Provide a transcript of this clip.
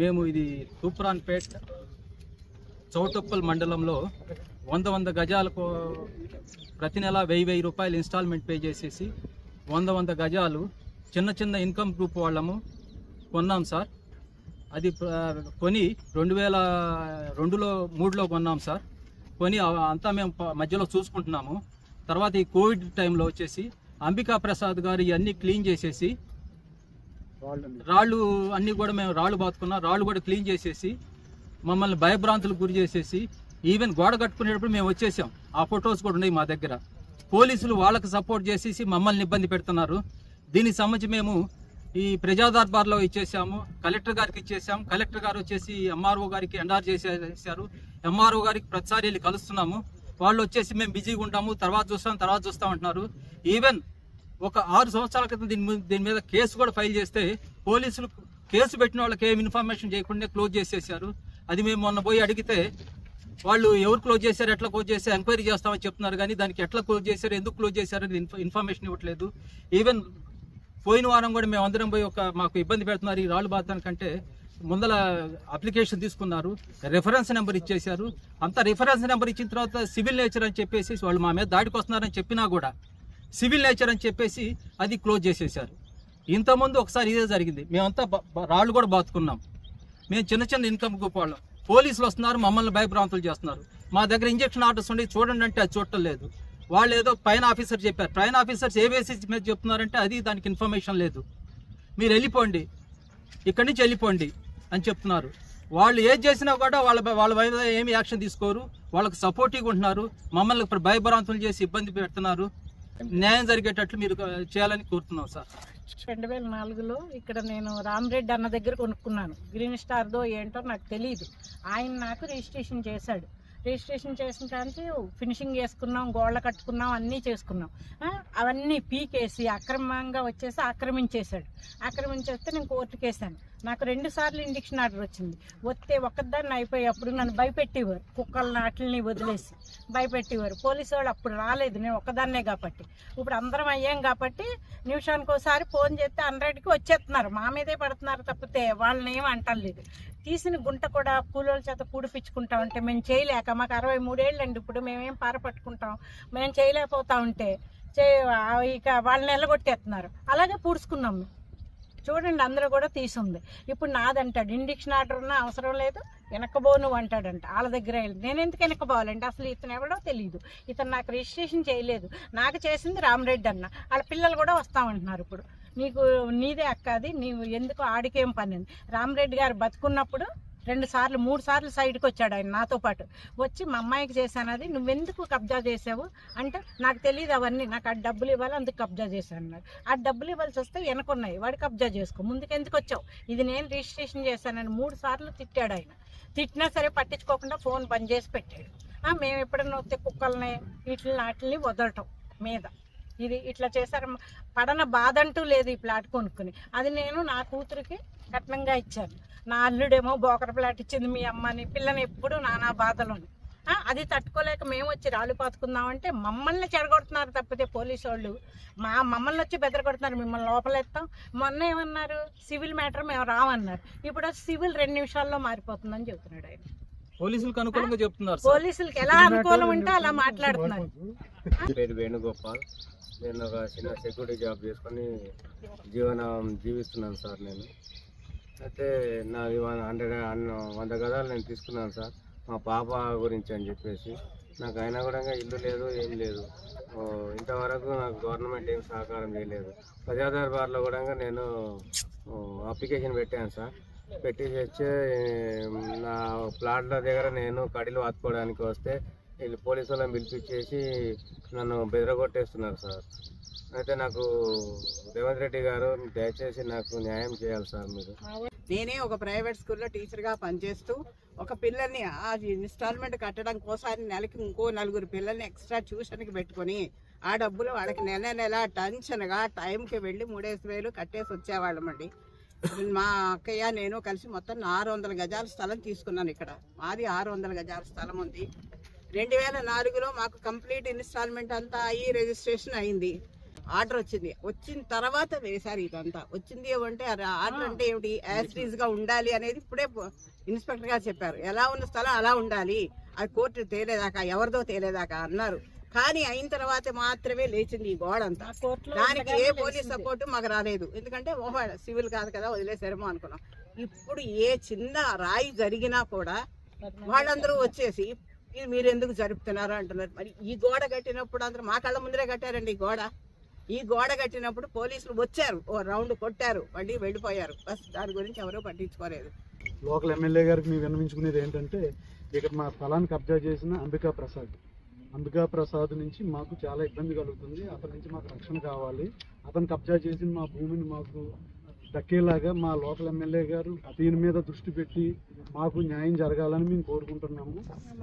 మేము ఇది తూప్రాన్పేట్ చౌటుప్పల్ మండలంలో వంద వంద గజాలకు ప్రతి నెల వెయ్యి వెయ్యి రూపాయలు ఇన్స్టాల్మెంట్ పే చేసేసి వంద వంద గజాలు చిన్న చిన్న ఇన్కమ్ గ్రూప్ వాళ్ళము కొన్నాం సార్. అది కొని రెండు వేల రెండులో మూడులో కొన్నాం సార్. కొని అంతా మేము మధ్యలో చూసుకుంటున్నాము. తర్వాత ఈ కోవిడ్ టైంలో వచ్చేసి అంబికా ప్రసాద్ గారు ఇవన్నీ క్లీన్ చేసేసి రాళ్ళు అన్నీ కూడా మేము రాళ్ళు బాతుకున్నాం. రాళ్ళు కూడా క్లీన్ చేసేసి మమ్మల్ని భయభ్రాంతులకు గురి చేసేసి ఈవెన్ గోడ కట్టుకునేటప్పుడు మేము వచ్చేసాం. ఆ ఫొటోస్ కూడా ఉన్నాయి మా దగ్గర. పోలీసులు వాళ్ళకి సపోర్ట్ చేసేసి మమ్మల్ని ఇబ్బంది పెడుతున్నారు. దీనికి సంబంధించి మేము ఈ ప్రజాదర్బార్లో ఇచ్చేసాము. కలెక్టర్ గారికి ఇచ్చేసాం. కలెక్టర్ గారు వచ్చేసి ఎంఆర్ఓ గారికి ఎండార్ చేసేసారు. ఎంఆర్ఓ గారికి ప్రతిసారి వెళ్ళి కలుస్తున్నాము. వాళ్ళు వచ్చేసి మేము బిజీగా ఉంటాము. తర్వాత చూస్తాం తర్వాత చూస్తాం అంటున్నారు. ఈవెన్ ఒక ఆరు సంవత్సరాల క్రితం దీని దీని మీద కేసు కూడా ఫైల్ చేస్తే పోలీసులు కేసు పెట్టిన వాళ్ళకి ఏం ఇన్ఫర్మేషన్ చేయకుండా క్లోజ్ చేసేసారు. అది మేము మొన్న పోయి అడిగితే వాళ్ళు ఎవరు క్లోజ్ చేశారు ఎట్లా క్లోజ్ చేశారు ఎంక్వైరీ చేస్తామని చెప్తున్నారు కానీ దానికి ఎట్లా క్లోజ్ చేశారు ఎందుకు క్లోజ్ చేశారు అనేది ఇన్ఫర్మేషన్ ఇవ్వట్లేదు. ఈవెన్ పోయిన వారం కూడా మేము అందరం పోయి ఒక మాకు ఇబ్బంది పెడుతున్నారు ఈ రాళ్ళు బాధడానికంటే ముందల అప్లికేషన్ తీసుకున్నారు రెఫరెన్స్ నెంబర్ ఇచ్చేశారు. అంత రిఫరెన్స్ నెంబర్ ఇచ్చిన తర్వాత సివిల్ నేచర్ అని చెప్పేసి వాళ్ళు మా మీద దాడికి వస్తున్నారని చెప్పినా కూడా సివిల్ నేచర్ అని చెప్పేసి అది క్లోజ్ చేసేసారు ఇంతకుముందు ఒకసారి ఇదే జరిగింది. మేమంతా రాళ్ళు కూడా బాతుకున్నాం. మేము చిన్న చిన్న ఇన్కమ్ గ్రూప్ వాళ్ళం. పోలీసులు వస్తున్నారు మమ్మల్ని భయభ్రాంతులు చేస్తున్నారు. మా దగ్గర ఇంజక్షన్ ఆర్డర్స్ ఉండి చూడండి అంటే అది చూడటం లేదు. వాళ్ళు ఏదో పైన ఆఫీసర్ చెప్పారు. పైన ఆఫీసర్స్ ఏ బేసిస్ మీద చెప్తున్నారంటే అది దానికి ఇన్ఫర్మేషన్ లేదు. మీరు వెళ్ళిపోండి. ఇక్కడి నుంచి వెళ్ళిపోండి అని చెప్తున్నారు. వాళ్ళు ఏది చేసినా కూడా వాళ్ళ వాళ్ళ మీద ఏమి యాక్షన్ తీసుకోరు. వాళ్ళకి సపోర్టివ్గా ఉంటున్నారు. మమ్మల్ని ఇప్పుడు భయభ్రాంతులు చేసి ఇబ్బంది పెడుతున్నారు. న్యాయం జరిగేటట్లు మీరు చేయాలని కోరుతున్నాం సార్. రెండు వేల నాలుగులో ఇక్కడ నేను రామరెడ్డి అన్న దగ్గర కొనుక్కున్నాను. గ్రీన్ స్టార్దో ఏంటో నాకు తెలియదు ఆయన నాకు రిజిస్ట్రేషన్ చేశాడు. రిజిస్ట్రేషన్ చేసిన కానీ ఫినిషింగ్ చేసుకున్నాం గోళ్ళ కట్టుకున్నాం అన్నీ చేసుకున్నాం. అవన్నీ పీకేసి అక్రమంగా వచ్చేసి ఆక్రమించేశాడు. ఆక్రమించేస్తే నేను కోర్టుకు వేసాను నాకు రెండు సార్లు ఇండిక్షన్ ఆర్డర్ వచ్చింది. వస్తే ఒక్కదాన్ని అయిపోయి అప్పుడు నన్ను భయపెట్టేవారు. కుక్కల్ని వాటిని వదిలేసి భయపెట్టేవారు. పోలీసు వాళ్ళు అప్పుడు రాలేదు నేను ఒక్కదాన్నే కాబట్టి. ఇప్పుడు అందరం అయ్యాం కాబట్టి నిమిషానికి ఒకసారి ఫోన్ చేస్తే హండ్రెడ్కి వచ్చేస్తున్నారు. మా మీదే పడుతున్నారు తప్పితే వాళ్ళని ఏం అంటలేదు. తీసిన గుంట కూడా కూలోల చేత పూడిపించుకుంటా ఉంటే మేము చేయలేక మాకు అరవై మూడేళ్ళు అండి ఇప్పుడు మేమేం పారపట్టుకుంటాం. మేము చేయలేకపోతా ఉంటే చే ఇక వాళ్ళని ఎల్లగొట్టేస్తున్నారు అలాగే పూడ్చుకున్నాం మేము చూడండి అందరూ కూడా తీసుంది. ఇప్పుడు నాదంటాడు ఇండిక్షన్ ఆర్డర్ ఉన్నా అవసరం లేదు వెనకబోను అంటాడంట. వాళ్ళ దగ్గర వెళ్ళి నేను ఎందుకు వెనకబోవాలంటే అసలు ఇతను ఎవడో తెలియదు ఇతను నాకు రిజిస్ట్రేషన్ చేయలేదు. నాకు చేసింది రామరెడ్డి అన్న. వాళ్ళ పిల్లలు కూడా వస్తామంటున్నారు ఇప్పుడు. నీకు నీదే అక్క అది. నీవు ఎందుకు ఆడికేం పని రామరెడ్డి గారు బతుకున్నప్పుడు రెండు సార్లు మూడు సార్లు సైడ్కి వచ్చాడు ఆయన నాతో పాటు. వచ్చి మా అమ్మాయికి చేశాను అది నువ్వెందుకు కబ్జా చేసావు? అంటే నాకు తెలియదు అవన్నీ. నాకు ఆ డబ్బులు ఇవ్వాలి అందుకు కబ్జా చేశాను అన్నాడు ఆ డబ్బులు ఇవ్వాల్సి వస్తే వెనకున్నాయి. వాడు కబ్జా చేసుకో. ముందుకు ఎందుకు వచ్చావు? ఇది నేను రిజిస్ట్రేషన్ చేశానని మూడు సార్లు తిట్టాడు ఆయన. తిట్టినా సరే పట్టించుకోకుండా ఫోన్ బంద్ చేసి పెట్టాడు. ఆ, మేము ఎప్పుడన్నా వస్తే కుక్కల్ని వీటిని వాటిని వదలటం మీద. ఇది ఇట్లా చేశారు. పడన బాధ అంటూ లేదు ఈ ప్లాట్ కొనుక్కుని. అది నేను నా కూతురికి కట్నంగా ఇచ్చాను. నా అల్లుడేమో బోకర ప్లాట్ ఇచ్చింది మీ అమ్మని పిల్లని ఎప్పుడు నానా బాధలోని. ఆ, అది తట్టుకోలేక మేము వచ్చి రాళ్ళు పాతుకుందామంటే మమ్మల్ని చెడగొడుతున్నారు తప్పితే పోలీసు వాళ్ళు మా మమ్మల్ని వచ్చి బెదరగొడుతున్నారు మిమ్మల్ని లోపలెత్తాం. మొన్న ఏమన్నారు? సివిల్ మ్యాటర్ మేము రామన్నారు ఇప్పుడు సివిల్ రెండు నిమిషాల్లో మారిపోతుందని చెబుతున్నాడు ఆయన. పోలీసులకు అనుకూలంగా చెప్తున్నారు సార్. పోలీసులకి ఎలా అనుకూలం ఉంటే అలా మాట్లాడుతున్నారు. పేరు వేణుగోపాల్. నేను ఒక చిన్న సెక్యూరిటీ జాబ్ చేసుకొని జీవనం జీవిస్తున్నాను సార్ నేను. అయితే నా హండ్రెడ్ వంద గదాలు నేను తీసుకున్నాను సార్. మా పాప గురించి అని చెప్పేసి. నాకు అయినా కూడా ఇల్లు లేదు ఏం లేదు. ఇంతవరకు నాకు గవర్నమెంట్ ఏం సహకారం చేయలేదు. ప్రజా బార్లో కూడా నేను అప్లికేషన్ పెట్టాను సార్. పెట్టి తెచ్చి నా ప్లాట్ల దగ్గర నేను కడిలు వాతుకోవడానికి వస్తే వీళ్ళు పోలీసు వాళ్ళని పిలిపించేసి నన్ను బెదరగొట్టేస్తున్నారు సార్. అయితే నాకు రేవంత్ రెడ్డి గారు దయచేసి నాకు న్యాయం చేయాలి సార్ మీరు. నేనే ఒక ప్రైవేట్ స్కూల్లో టీచర్గా పనిచేస్తూ ఒక పిల్లల్ని ఆ ఇన్స్టాల్మెంట్ కట్టడం కోసం నెలకి ఇంకో నలుగురు పిల్లల్ని ఎక్స్ట్రా ట్యూషన్కి పెట్టుకొని ఆ డబ్బులు వాళ్ళకి నెల నెల టెన్షన్గా టైంకి వెళ్ళి మూడేసి వేలు కట్టేసి వచ్చేవాళ్ళమండి మా అక్కయ్య నేను కలిసి మొత్తం ఆరు వందల గజాల స్థలం తీసుకున్నాను ఇక్కడ. మాది ఆరు వందల గజాల స్థలం ఉంది. రెండు వేల నాలుగులో మాకు కంప్లీట్ ఇన్స్టాల్మెంట్ అంతా అయ్యి రిజిస్ట్రేషన్ అయింది. ఆర్డర్ వచ్చింది. వచ్చిన తర్వాత వేశారు ఇదంతా. వచ్చింది ఏమంటే ఆర్డర్ అంటే ఏమిటి? యాసిటీస్గా ఉండాలి అనేది ఇప్పుడే ఇన్స్పెక్టర్ గారు చెప్పారు. ఎలా ఉన్న స్థలం అలా ఉండాలి. అది కోర్టు తేలేదాకా ఎవరిదో తేలేదాకా అన్నారు. కానీ అయిన తర్వాత మాత్రమే లేచింది ఈ గోడ అంతా దానికి ఏ పోలీస్. సపోర్ట్ మాకు రాలేదు. ఎందుకంటే ఓహో సివిల్ కాదు కదా వదిలేసారేమో అనుకున్నాం. ఇప్పుడు ఏ చిన్న రాయి జరిగినా కూడా వాళ్ళందరూ వచ్చేసి మీరు ఎందుకు జరుపుతున్నారు అంటున్నారు. మరి ఈ గోడ కట్టినప్పుడు అందరూ మా కళ్ళ ముందరే కట్టారండి ఈ గోడ. ఈ గోడ కట్టినప్పుడు పోలీసులు వచ్చారు ఓ రౌండ్ కొట్టారు మళ్ళీ వెళ్ళిపోయారు. బస్ దాని గురించి ఎవరూ పట్టించుకోలేదు. లోకల్ ఎమ్మెల్యే గారికి మేము విన్నవించుకునేది ఏంటంటే ఇక్కడ మా స్థలాన్ని కబ్జా చేసిన అంబికా ప్రసాద్. అంబికా ప్రసాద్ నుంచి మాకు చాలా ఇబ్బంది కలుగుతుంది. అతని నుంచి మాకు రక్షణ కావాలి. అతను కబ్జా చేసిన మా భూమిని మాకు దక్కేలాగా మా లోకల్ ఎమ్మెల్యే గారు దీని మీద దృష్టి పెట్టి మాకు న్యాయం జరగాలని మేము కోరుకుంటున్నాము.